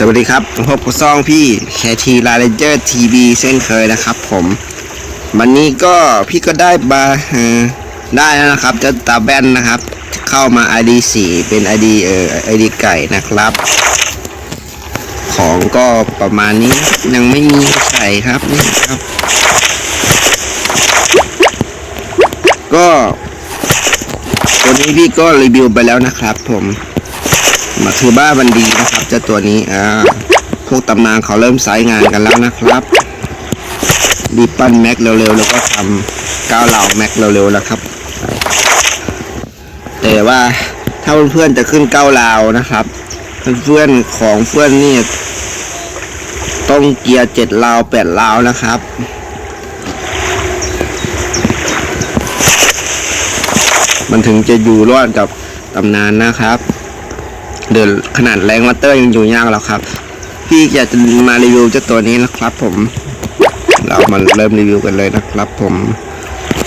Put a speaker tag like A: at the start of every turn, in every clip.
A: สวัสดีครับพบกับซองพี่แคทีลาเรนเจอร์ทีวีเช่นเคยนะครับ ผมวันนี้ก็พี่ก็ได้มาได้แล้วนะครับเจ้าตาแบนนะครับ เข้ามา ID 4เป็น ID เอ่อ ID ไก่นะครับ ของก็ประมาณนี้ยังไม่มีใส่ครับนี่ครับ ก็ตัวนี้พี่ก็รีวิวไปแล้วนะครับ ผม มาคือบ้าบันดีนะครับเจ้าตัวนี้อ่าพวกตำนานเขาเริ่มสายงานกันแล้วนะครับรีบปั้นแม็กเร็วๆแล้วก็ทำก้าวเหล่าแม็กเร็วๆแล้วครับ แต่ว่าถ้าเพื่อนๆจะขึ้นก้าวเหล่านะครับ เพื่อนๆของเพื่อนนี่ต้องเกียร์เจ็ดเหล่าแปดเหล่านะครับมันถึงจะอยู่รอดกับตำนานนะครับ เดินขนาดแรงวัตเตอร์ยังอยู่ยากแล้วครับ พี่อยากจะมารีวิวเจ้าตัวนี้นะครับ ผม เรามาเริ่มรีวิวกันเลยนะครับ ผม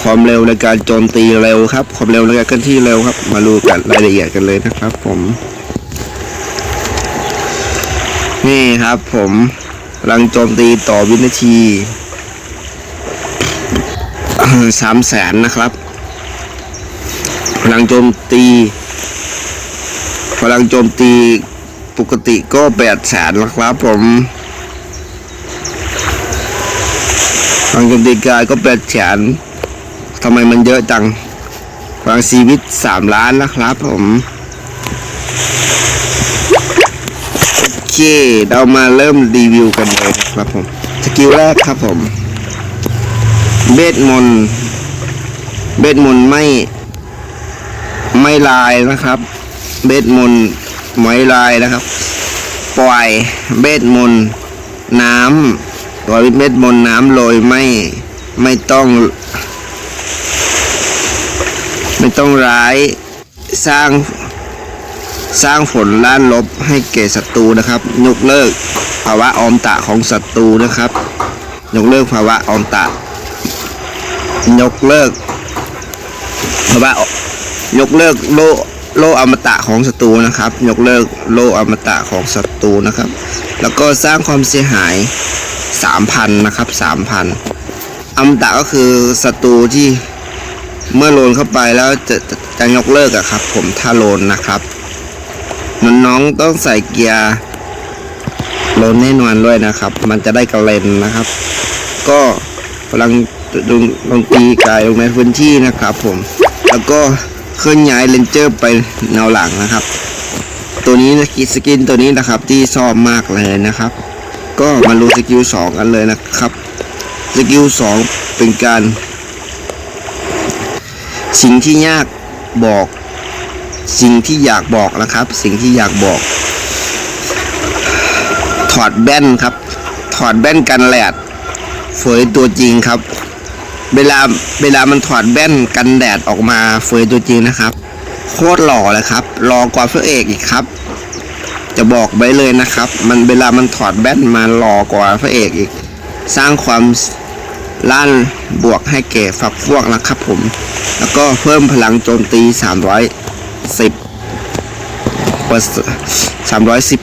A: ความเร็วในการโจมตีเร็วครับ ความเร็วในการเคลื่อนที่เร็วครับ มาดูกันรายละเอียดกันเลยนะครับ ผม นี่ครับ ผมพลังโจมตีต่อวินาทีสามแสนนะครับพลังโจมตี พลังโจมตีปกติก็แปดแสนแล้วครับผมพลังโจมตีกายก็แปดแสนทำไมมันเยอะจังพลังชีวิตสามล้านนะครับผมโอเคเรามาเริ่มรีวิวกันเลยนะครับผมสกิลแรกครับผมเบสมนเบสมนไม่ไม่ลายนะครับ เบสมนต์ไม้ลายนะครับ ปล่อยเบสมนน้ำปล่อยเบสมนน้ำโรยไม่ไม่ต้อง ไม่ต้องร้ายสร้างสร้างผลล้านลบให้แก่ศัตรูนะครับยกเลิกภาวะออมตะของศัตรูนะครับยกเลิกภาวะออมตะ ยกเลิกภาวะยกเลิกโล โลอมตะของศัตรูนะครับ ยกเลิกโลอมตะของศัตรูนะครับ แล้วก็สร้างความเสียหาย 3,000 นะครับ 3,000 อมตะก็คือศัตรูที่เมื่อโลนเข้าไปแล้วจะจะยกเลิกอะครับ ผมถ้าโลนนะครับน้องๆต้องใส่เกียร์โลนแน่นอนด้วยนะครับ มันจะได้กระเลนนะครับ ก็พลังดนดนตรีกายลงในพื้นที่นะครับ ผมแล้วก็ เคลื่อนย้ายเลนเจอร์ไปแนวหลังนะครับ ตัวนี้นะสกินตัวนี้นะครับที่ชอบมากเลยนะครับ ก็มาดูสกิลสองกันเลยนะครับสกิลสองเป็นการ สิ่งที่ยากบอก สิ่งที่อยากบอกนะครับ สิ่งที่อยากบอก ถอดแบนครับ ถอดแบนกันแดดเฟยตัวจริงครับ เวลาเวลามันถอดแว่นกันแดดออกมาเฟยตัวจริงนะครับ โคตรหล่อเลยครับหล่อกว่าพระเอกอีกครับ จะบอกไว้เลยนะครับ มันเวลามันถอดแว่นมาหล่อกว่าพระเอกอีก สร้างความล้านบวกให้แก่ฝักพวกนะครับผม แล้วก็เพิ่มพลังโจมตี 310 310เ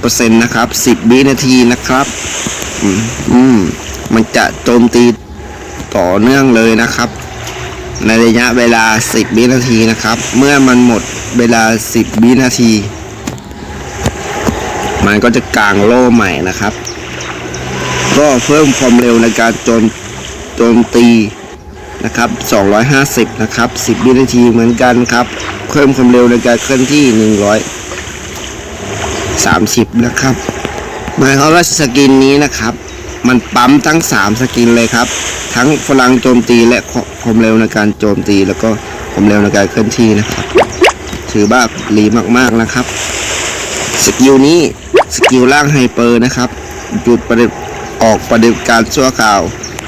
A: ปอร์เซ็นต์นะครับ 10วินาทีนะครับ อืม มันจะโจมตี ต่อเนื่องเลยนะครับ ในระยะเวลา 10วินาทีนะครับ เมื่อมันหมดเวลา 10วินาที มันก็จะกางโล่ใหม่นะครับ ก็เพิ่มความเร็วในการโจมโจมตีนะครับ 250 นะครับ 10 วินาทีเหมือนกันครับ เพิ่มความเร็วในการเคลื่อนที่ 130 นะครับ หมายความว่าสกินนี้นะครับ มันปั๊มทั้ง 3 สกินเลยครับ ทั้งพลังโจมตีและความเร็วในการโจมตี แล้วก็ความเร็วในการเคลื่อนที่นะครับ ถือว่าดีมากๆนะครับ สกิลนี้สกิลล่างไฮเปอร์นะครับหยุดประเด็นออกประเด็นการชั่วคราว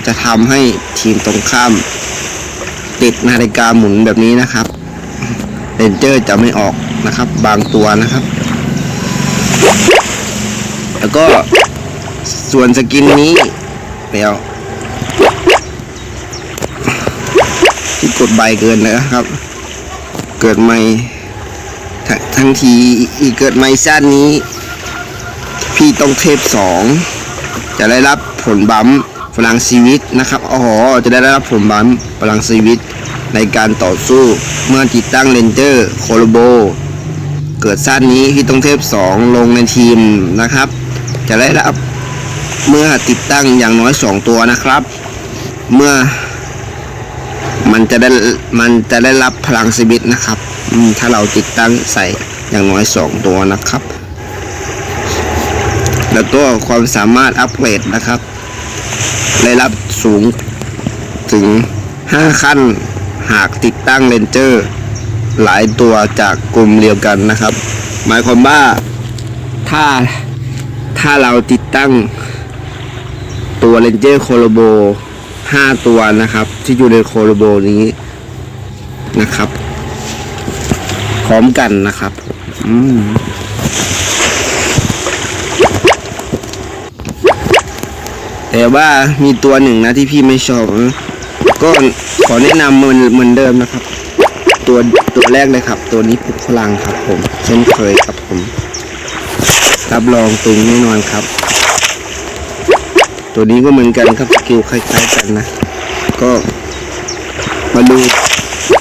A: จะทำให้ทีมตรงข้าม ติดนาฬิกาหมุนแบบนี้นะครับเรนเจอร์จะไม่ออกนะครับ บางตัวนะครับ แล้วก็ ส่วนสกินนี้เดี๋ยวที่กดใบเกินนะครับ เกิดใหม่ททั้งทีอีกเกิดใหม่สั้นนี้ พี่ต้องเทพสองจะได้รับผลบัมพลังชีวิตนะครับอ๋อจะได้รับผลบัมพลังชีวิตในการต่อสู้เมื่อติดตั้งเลนเจอร์โคโลโบ เกิดสั้นนี้พี่ต้องเทพสองลงในทีมนะครับ จะได้รับ เมื่อติดตั้งอย่างน้อยสองตัวนะครับ เมื่อมันจะได้มันจะได้รับพลังชีวิตนะครับถ้าเราติดตั้งใส่อย่างน้อยสองตัวนะครับ แล้วตัวความสามารถอัปเกรดนะครับ ได้รับสูงถึง 5 ขั้นหากติดตั้งเลนเจอร์หลายตัวจากกลุ่มเดียวกันนะครับ หมายความว่าถ้าถ้าเราติดตั้ง ตัวเลนเจอร์โคโลโบ5ตัวนะครับ ที่อยู่ในโคโลโบนี้นะครับ พร้อมกันนะครับอืมแต่ว่ามีตัวหนึ่งนะที่พี่ไม่ชอบก็ขอแนะนำเหมือนเหมือนเดิมนะครับ ตัวตัวแรกเลยครับ ตัวนี้ปลุกพลังครับผม เช่นเคยครับผม รับรองตึงแน่นอนครับ ตัวนี้ก็เหมือนกันครับสกิลคล้ายๆกันนะ ก็มาดู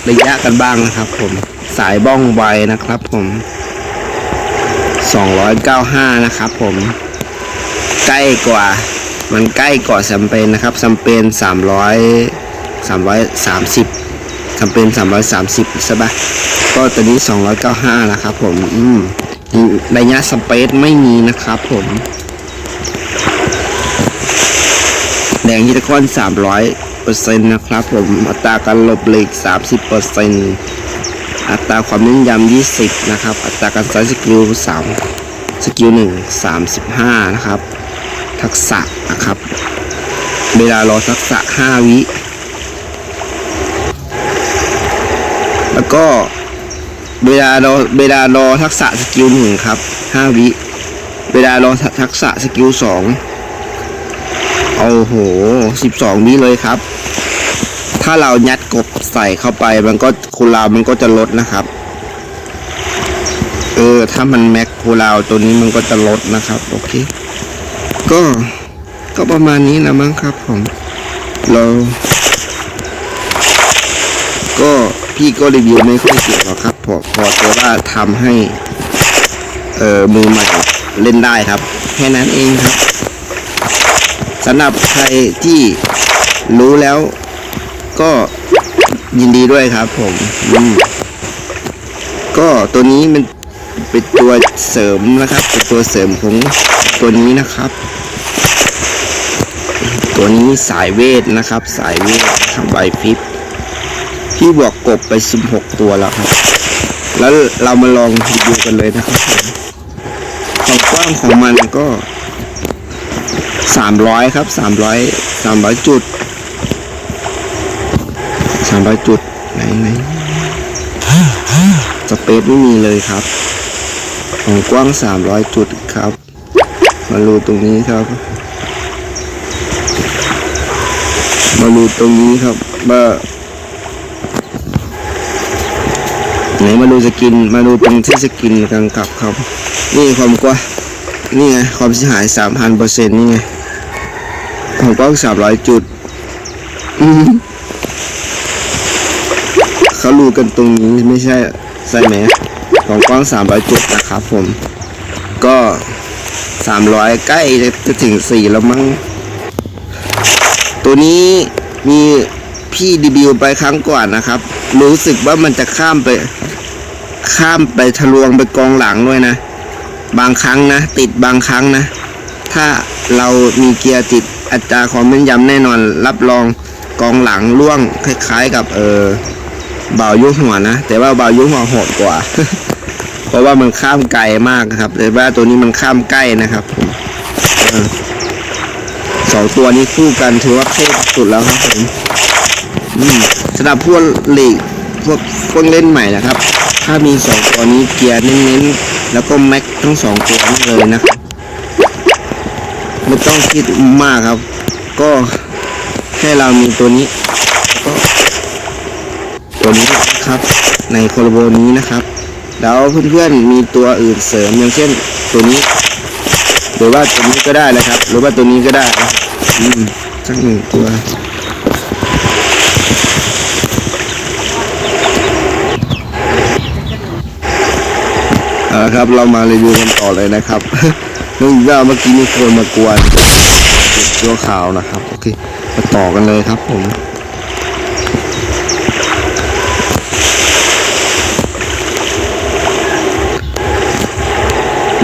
A: ระยะกันบ้างนะครับ ผมสายบ้องไวนะครับผม 295 นะครับผม ใกล้กว่า มันใกล้กว่าซัมเปญนะครับซัมเปญ300 330ซัมเปญ330ใช่ปะก็ตัวนี้ 295 นะครับผม อืมระยะสเปซไม่มีนะครับผม แด งฮิตคอน 300เปอร์เซ็นต์นะครับผมอัตราการหลบหลีก 30เปอร์เซ็นต์อัตราความแม่นยำ20 นะครับ อัตราการใช้สกิล3สกิล1 35 นะครับ ทักษะนะครับ เวลารอทักษะ 5 วิ แล้วก็เวลารอเวลารอทักษะสกิลหนึ่งครับ 5 วิ เวลารอทักษะสกิลสอง โอ้โห12วิเลยครับ ถ้าเรายัดกบใส่เข้าไป มันก็คูลาวมันก็จะลดนะครับ เออ ถ้ามันแม็กคูลาวตัวนี้มันก็จะลดนะครับ โอเค ก็ก็ประมาณนี้นะมั้งครับผมเราก็พี่ก็รีวิวไม่ค่อยเก่งหรอกครับ พอพอต่ว่าทำให้ เออมือใหม่เล่นได้ครับ แค่นั้นเองครับ สำหรับใครที่รู้แล้วก็ยินดีด้วยครับผมอืมก็ตัวนี้มันเป็นตัวเสริมนะครับ เป็นตัวเสริมของตัวนี้นะครับ ตัวนี้สายเวทนะครับ สายเวทครับใบพิบพี่บวกกบไป 16 ตัวแล้วครับ แล้วเรามาลองดูกันเลยนะครับผมความกว้างของมันก็ สามร้อยครับสามร้อยสามร้อยจุดสามร้อยจุดไหนไหนสเปซไม่มีเลยครับ ของกว้างสามร้อยจุดครับ มาดูตรงนี้ครับ มาดูตรงนี้ครับว่าไหนมาดูสกิน มาดูตรงที่สกินกันกลับครับ นี่ความกว้างนี่ไงความเสียหายสามพันเปอร์เซ็นต์นี่ไง ของกล้องสามร้อยจุดเขารู้กันตรงนี้ไม่ใช่ใช่ไหมของกล้องสามร้อยจุดนะครับผม ก็สามร้อยใกล้จะถึงสี่แล้วมั้ง ตัวนี้มีพี่ดีบิวไปครั้งก่อนนะครับ รู้สึกว่ามันจะข้ามไป ข้ามไปทะลวงไปกองหลังด้วยนะ บางครั้งนะ ติดบางครั้งนะ ถ้าเรามีเกียร์ติด อัตราความแม่นยำแน่นอน รับรองกองหลังล่วงคล้าย ๆ กับเออเบายุหัวนะ แต่ว่าเบายุหัวโหดกว่า เพราะว่ามันข้ามไกลมากครับแต่ว่าตัวนี้มันข้ามใกล้นะครับผมเออสองตัวนี้คู่กันถือว่าเทพสุดแล้วครับผมอืมสำหรับพวกหลีกพวกพวกเล่นใหม่นะครับ ถ้ามีสองตัวนี้เกียร์เน้นๆแล้วก็แม็กทั้งสองตัวนี้เลยนะครับ ไม่ต้องคิดมากครับ ก็แค่เรามีตัวนี้ก็ตัวนี้ครับ ในโคโลโบนี้นะครับแล้วเพื่อนๆมีตัวอื่นเสริมอย่างเช่นตัวนี้ หรือว่าตัวนี้ก็ได้นะครับ หรือว่าตัวนี้ก็ได้อืมสักหนึ่งตัวเอาละครับเรามารีวิวกันต่อเลยนะครับ เนื่องจากเมื่อกี้มีคนมากวนตัวขาวนะครับโอเคมาต่อกันเลยครับผม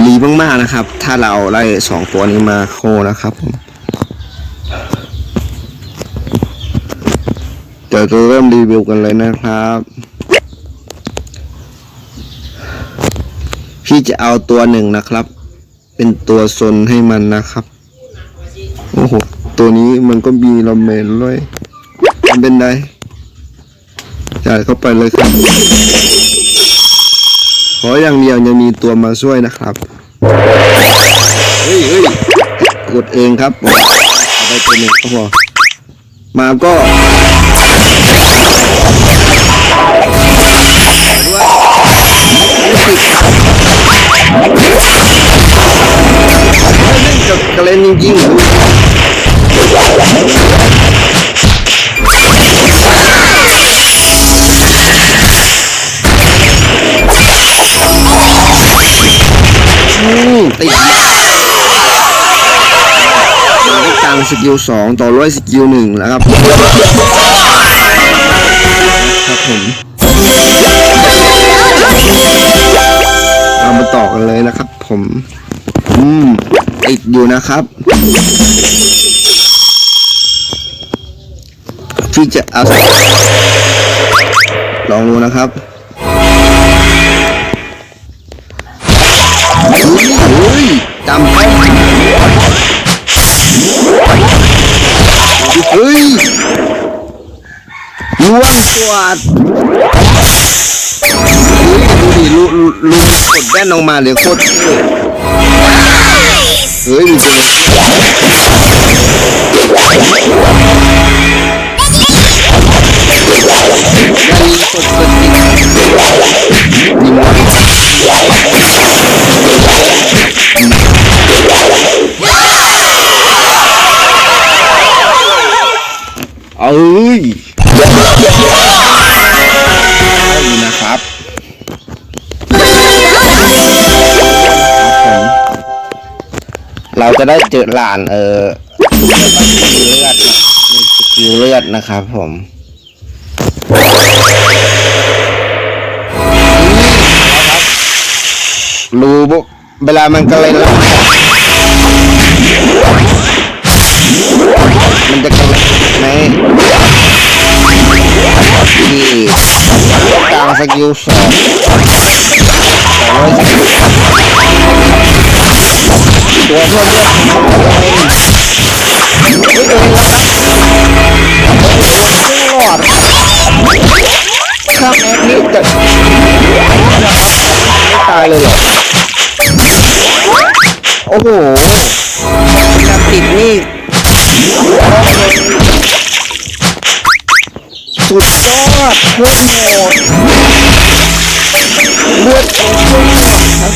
A: ดีมากๆนะครับ ถ้าเราไล่สองตัวนี้มาโคนะครับผมเดี๋ยวจะเริ่มรีวิวกันเลยนะครับ พี่จะเอาตัวหนึ่งนะครับ เป็นตัวซนให้มันนะครับ โอ้โห ตัวนี้มันก็มีลมเมนด้วยมันเป็นไรจ่ายเข้าไปเลยครับ ขออย่างเดียวจะมีตัวมาช่วยนะครับ เฮ้ยเฮ้ยกดเองครับเอาไปตัวหนึ่งก็พอมาก็ สกิลสองต่อร้อยสกิลหนึ่งแล้วครับครับผมเรามาต่อกันเลยนะครับ ผม อืมติดอยู่นะครับพี่จะเอาลองดูนะครับเฮ้ยจำไป เฮ้ยล่วงสวัสดดูดิลูลูลูกดแว่นออกมาเลยโคตรเท่เฮ้ยมีตัวยังมีกดกดติดยิงวะ เอ้ยเอาอยู่นะครับผมเราจะได้เจอหลานเออเลือดนะมีสกิลเลือดนะครับผมรู้บุเวลามันกระเล่นแล้ว มันจะกระเล่นไหมที่กลางสกิลสองแต่ว่าตัวเพื่อนเลือดไม่เองแล้วครับครึ่งหลอดข้ามแอปนี้จะไม่ตายเลยเหรอ โอ้โห โคตรโหดเลือดโคตรโหดครับ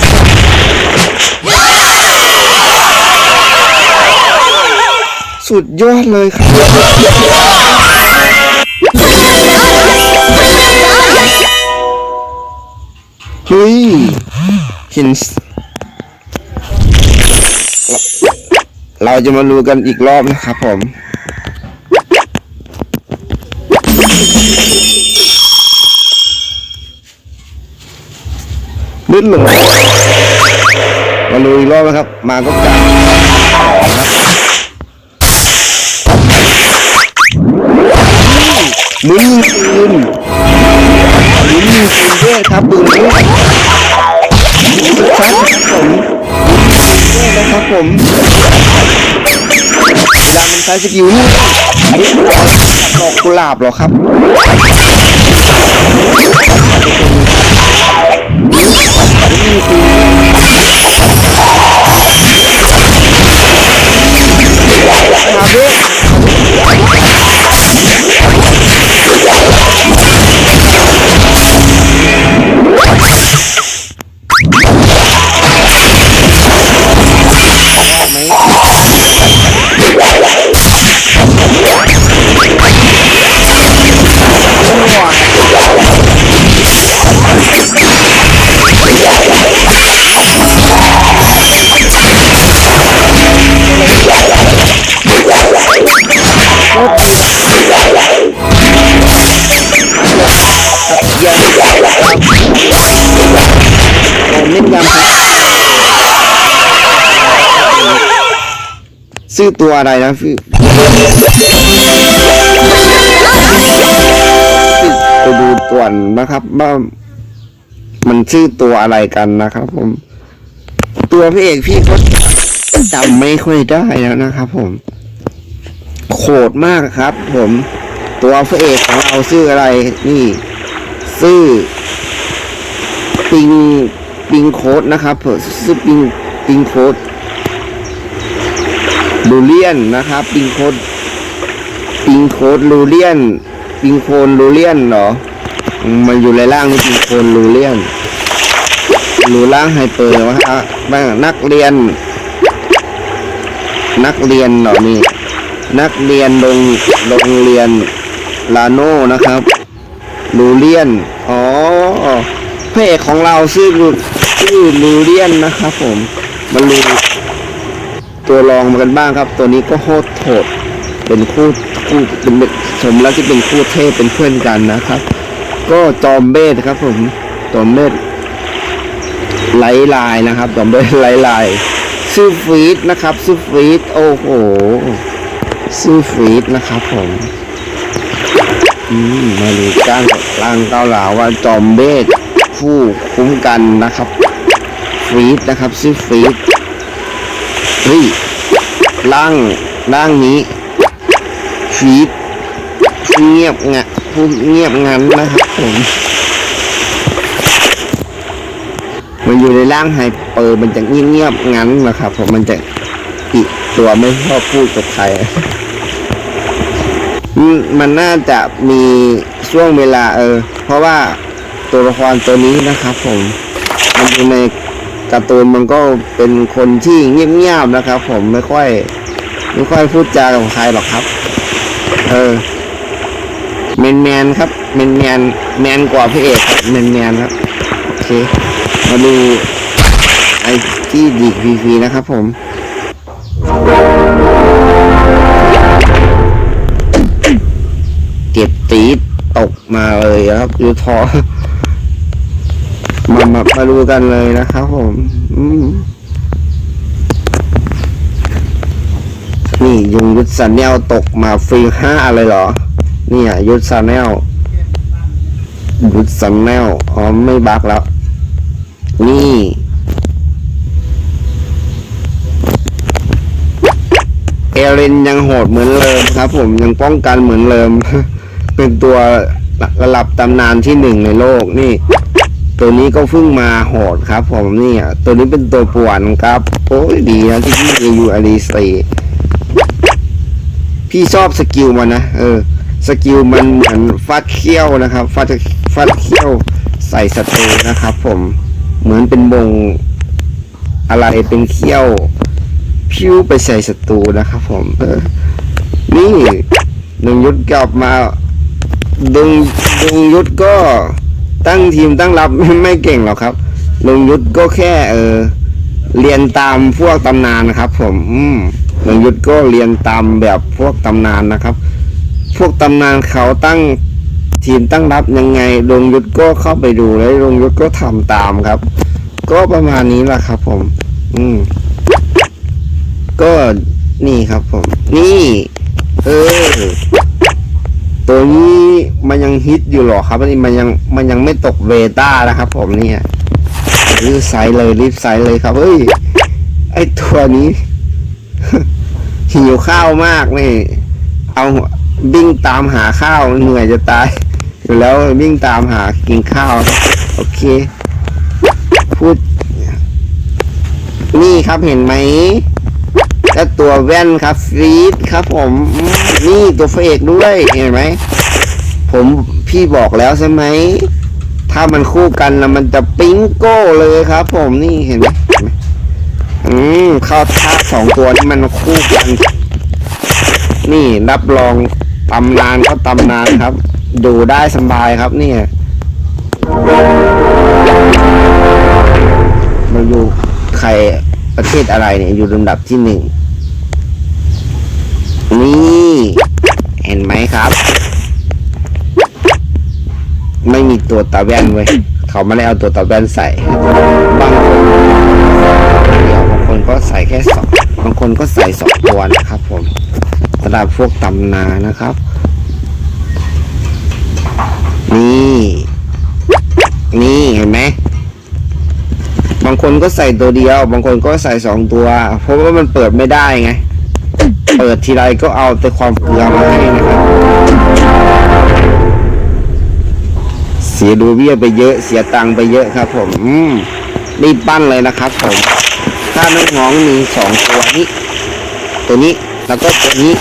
A: สุดยอดเลยครับเฮ้ยเห็นเราจะมาดูกันอีกรอบนะครับผม มืดหลงมาดูอีกรอบนะครับ มาก็กลับมุนยิงปืนมุนยิงปืนด้วยครับปืนแย่ครับผมด้วยนะครับผมดามันใช้สกิลนี่ดอกกุหลาบเหรอครับ Thank you. ชื่อตัวอะไรนะพี่ไปดูตัวนะครับว่ามันชื่อตัวอะไรกันนะครับ ผม ตัวพระเอกพี่ก็จำไม่ค่อยได้แล้วนะครับ ผมโคตรมากครับ ผม ตัวพระเอกของเราชื่ออะไร นี่ชื่อปิงปิงโคดนะครับผมชื่อปิงปิงโคด ลูเลียนนะครับ ปิงโคดปิงโคดลูเลียน ปิงโคนลูเลียนเหรอ มันอยู่ในร่างนี่ปิงโคนลูเลียนรูร่างไฮเปอร์วะฮะบ้างนักเรียน นักเรียนเหรอนี่ นักเรียนโรงโรงเรียนลาโน่นะครับลูเลียน อ๋อเอกของเราชื่อชื่อลูเลียนนะครับผมมาลู ตัวรองมากันบ้างครับ ตัวนี้ก็โคตรโหดเป็นคู่คู่เป็นสมแล้วที่เป็นคู่เทพเป็นเพื่อนกันนะครับ ก็จอมเบสครับ ผมจอมเบสไลลายนะครับจอมเบสไลลายชื่อฟีดนะครับชื่อฟีดโอ้โหชื่อฟีดนะครับผมอืมมาดูก้างล่างเก้าหลาว่าจอมเบสผู้คุ้มกันนะครับฟีดนะครับชื่อฟีด เฮ้ยล่างล่างนี้ฟีดเงียบงะผู้เงียบงันนะครับผมมันอยู่ในร่างไฮเปอร์มันจะเงียบเงียบงันนะครับผมมันจะปิดตัวไม่ชอบพูดกับใครมันน่าจะมีช่วงเวลาเออ เพราะว่าตัวละครตัวนี้นะครับผม มันอยู่ใน การ์ตูนมันก็เป็นคนที่เงียบๆนะครับ ผมไม่ค่อย ไม่ค่อยพูดจากับใครหรอกครับ เออแมนแมนๆครับแมนแมนแมนกว่าพระเอกครับแมนแมนๆครับโอเคมาดูไอที่ดีฟรีๆนะครับผมเก็บตีตกมาเลยครับยูทอ มามามาดูกันเลยนะครับผมนี่ยุงยุทธสันแนลตกมาฟรีห้าเลยเหรอ นี่อะยุทธสันแนลยุทธสันแนลอ๋อไม่บักแล้ว นี่เอเลนยังโหดเหมือนเดิมครับ ผมยังป้องกันเหมือนเดิม เป็นตัวระดับตำนานที่หนึ่งในโลกนี่ ตัวนี้ก็เพิ่งมาโหดครับผมนี่ตัวนี้เป็นตัวป่วนครับ โอ้ยดีนะที่พี่อายุอารีสีพี่ชอบสกิลมันนะเออ สกิลมันเหมือนฟัดเขี้ยวนะครับ ฟัดฟัดเขี้ยวใส่ศัตรูนะครับ ผมเหมือนเป็นบงอะไรเป็นเขี้ยวพิ้วไปใส่ศัตรูนะครับผมเออนี่ดงยุทธกลับมาดึงดึงยุทธก็ ตั้งทีมตั้งรับไม่ไม่เก่งหรอกครับดงยุทธก็แค่เออเรียนตามพวกตำนานนะครับ ผมอืมดงยุทธก็เรียนตามแบบพวกตำนานนะครับ พวกตำนานเขาตั้งทีมตั้งรับยังไงดงยุทธก็เข้าไปดูแล้วดงยุทธก็ทำตามครับ ก็ประมาณนี้แหละครับ ผม อืม ก็นี่ครับผม นี่ เออ ตัวนี้มันยังฮิตอยู่หรอครับอันนี้มันยังมันยังไม่ตกเบต้านะครับ ผมเนี่ยรีบใส่เลยรีบใส่เลยครับเฮ้ยไอตัวนี้ หิวข้าวมากนี่เอาวิ่งตามหาข้าวเหนื่อยจะตายอยู่แล้ววิ่งตามหากินข้าว โอเค พูด นี่ครับเห็นไหมและตัวแว่นครับฟีดครับผม นี่ตัวพระเอกด้วยเห็นไหมผมพี่บอกแล้วใช่ไหมถ้ามันคู่กันแล้วมันจะปิ๊งโก้เลยครับ ผมนี่เห็นไหมอืมเข้าท่าสองตัวที่มันคู่กัน นี่รับรองตำนานก็ตำนานครับ ดูได้สบายครับเนี่ยมาอยู่ใครประเทศอะไรเนี่ยอยู่ลำดับที่หนึ่ง นี่ เห็นไหมครับ ไม่มีตัวตาแว่นเว้ยเขาไม่ได้เอาตัวตาแว่นใส่บางคนเดียวบางคนก็ใส่แค่สองบางคนคนก็ใส่สองตัวนะครับผมสำหรับพวกตำนานะครับ นี่ นี่เห็นไหมบางคนก็ใส่ตัวเดียว บางคนก็ใส่สองตัว เพราะว่ามันเปิดไม่ได้ไง เปิดทีไรก็เอาแต่ความเกลือมาให้นะครับ เสียดูเบี้ยไปเยอะ เสียตังค์ไปเยอะครับ ผมอืมรีบปั้นเลยนะครับผม ถ้าน้องๆมีสองตัวนี้ ตัวนี้แล้วก็ตัวนี้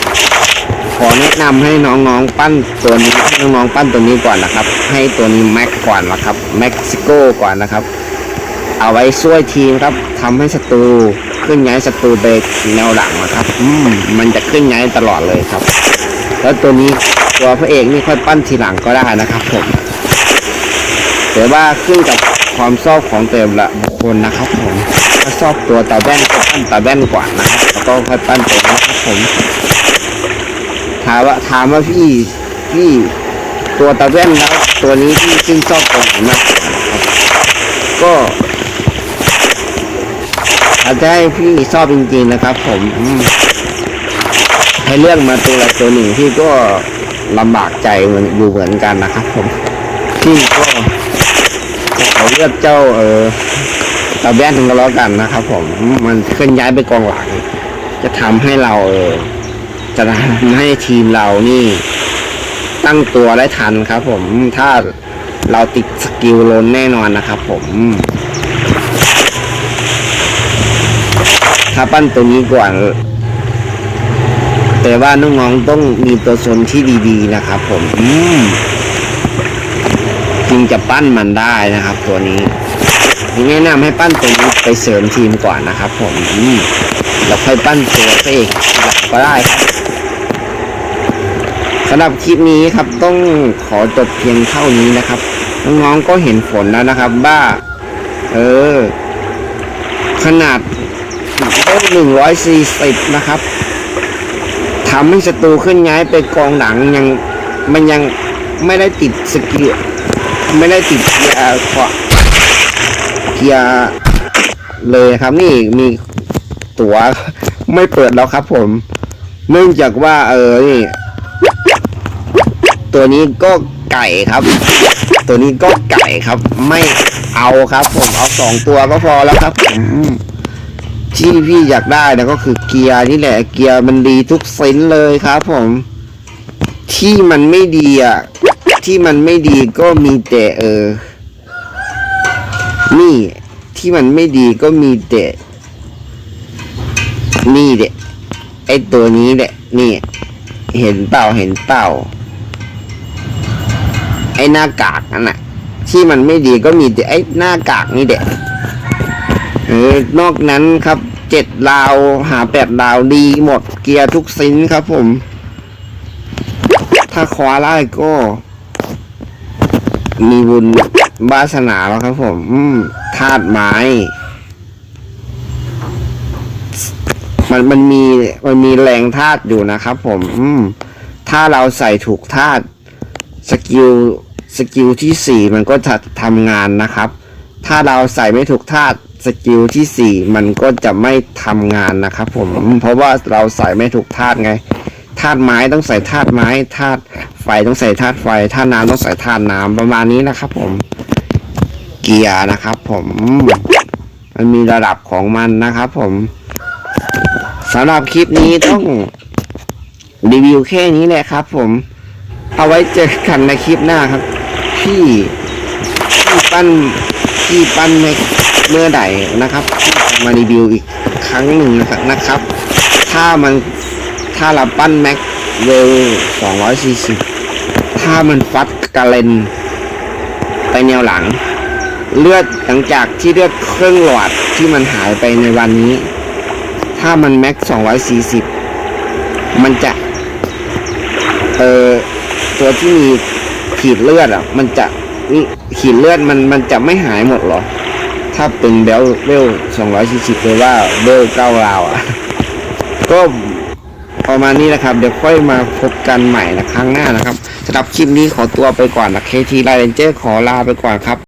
A: ขอแนะนำให้น้องๆปั้นตัวนี้ให้น้องๆปั้นตัวนี้ก่อนนะครับ ให้ตัวนี้แม็กก่อนนะครับเม็กซิโกก่อนนะครับ เอาไว้ช่วยทีมครับทำให้ศัตรูขึ้นย้ายศัตรูไปแนวหลังนะครับอืมมันจะขึ้นย้ายตลอดเลยครับ แล้วตัวนี้ตัวพระเอกนี่ค่อยปั้นทีหลังก็ได้นะครับผมแต่ว่าขึ้นกับความชอบของแต่ละบุคคลนะครับผมถ้าชอบตัวตาแว่นก็ปั้นตาแว่นก่อนนะครับแล้วก็ค่อยปั้นตัวนี้ครับผมถามว่าถามว่าพี่พี่ตัวตาแว่นแล้วตัวนี้พี่ชื่นชอบตัวไหนมากว่านะครับก็ อาจจะให้พี่ชอบจริง ๆนะครับ ผมให้เลือกมาตัวใดตัวหนึ่งพี่ก็ลำบากใจเหมือนอยู่เหมือนกันนะครับ ผมพี่ก็ขอเลือกเจ้า เออตาแว่นก็แล้วกันนะครับ ผมมันเคลื่อนย้ายไปกองหลังจะทำให้เราเออจะทำให้ทีมเรานี่ ตั้งตัวได้ทันครับ ผมถ้าเราติดสกิลลนแน่นอนนะครับ ผมาปั้นตัวนี้ก่อน แต่ว่าน้องๆต้องมีตัวซนที่ดีๆนะครับผมอืมจึงจะปั้นมันได้นะครับ ตัวนี้แนะนำให้ปั้นตัวนี้ไปเสริมทีมก่อนนะครับ ผมอืมแล้วค่อยปั้นตัวพระเอกทีหลังก็ได้ครับสำหรับคลิปนี้ครับต้องขอจบเพียงเท่านี้นะครับน้องๆก็เห็นผลแล้วนะครับว่า เออ ขนาด เลขหนึ่งร้อยสี่สิบนะครับทำให้ศัตรูขึ้นย้ายไปกองหลังยังมันยังไม่ได้ติดสกิลไม่ได้ติดเกียร์ขวาเกียร์เลยครับนี่มีตั๋วไม่เปิดแล้วครับผม เนื่องจากว่าเออนี่ตัวนี้ก็ไก่ครับ ตัวนี้ก็ไก่ครับ ไม่เอาครับ ผมเอาสองตัวก็พอแล้วครับผม ที่พี่อยากได้นะก็คือเกียร์นี่แหละ เกียร์มันดีทุกเซนเลยครับผม ที่มันไม่ดีอะ ที่มันไม่ดีก็มีแต่เออ นี่ ที่มันไม่ดีก็มีแต่ นี่เด็ไอตัวนี้แหละ นี่ เห็นเปล่าเห็นเปล่า ไอ้หน้ากากนั่นน่ะ ที่มันไม่ดีก็มีแต่ไอ้หน้ากากนี่เด็ กเออนอกนั้นครับเจ็ดดาวหาแปดดาวดีหมดเกียร์ทุกซินครับผม ถ้าคว้าได้ก็ มีบุญบาสนาแล้วครับผมอืมธาตุไม้ มันมันมีมันมีแรงธาตุอยู่นะครับผม อืม ถ้าเราใส่ถูกธาตุสกิลสกิลที่สี่มันก็จะทำงานนะครับ ถ้าเราใส่ไม่ถูกธาตุ สกิลที่สี่มันก็จะไม่ทำงานนะครับผม เพราะว่าเราใส่ไม่ถูกธาตุไงธาตุไม้ต้องใส่ธาตุไม้ธาตุไฟต้องใส่ธาตุไฟธาตุน้ำต้องใส่ธาตุน้ำประมาณนี้นะครับผม เกียร์นะครับผมมันมีระดับของมันนะครับผมสำหรับคลิปนี้ต้องรีวิวแค่นี้แหละครับผมเอาไว้เจอกันในคลิปหน้าครับ พี่พี่ปั้นพี่ปั้นใน เมื่อใดนะครับมารีวิวอีกครั้งหนึ่งนะครับ ถ้ามันถ้าเราปั้นแม็กเวล240 ถ้ามันฟัดกระเลนไปแนวหลัง เลือดหลังจากที่เลือดเครื่องหลอดที่มันหายไปในวันนี้ ถ้ามันแม็ก240 มันจะ เออตัวที่มีขีดเลือดอะ มันจะขีดเลือดมันมันจะไม่หายหมดหรอ ถ้าเป็นเบลเบลสองร้อยสี่สิบเลยว่าเบลเก้าราวอะ ก็ประมาณนี้นะครับ เดี๋ยวค่อยมาพบกันใหม่นะครั้งหน้านะครับสำหรับคลิปนี้ขอตัวไปก่อนนะเคทีไลเนเจอร์ขอลาไปก่อนครับ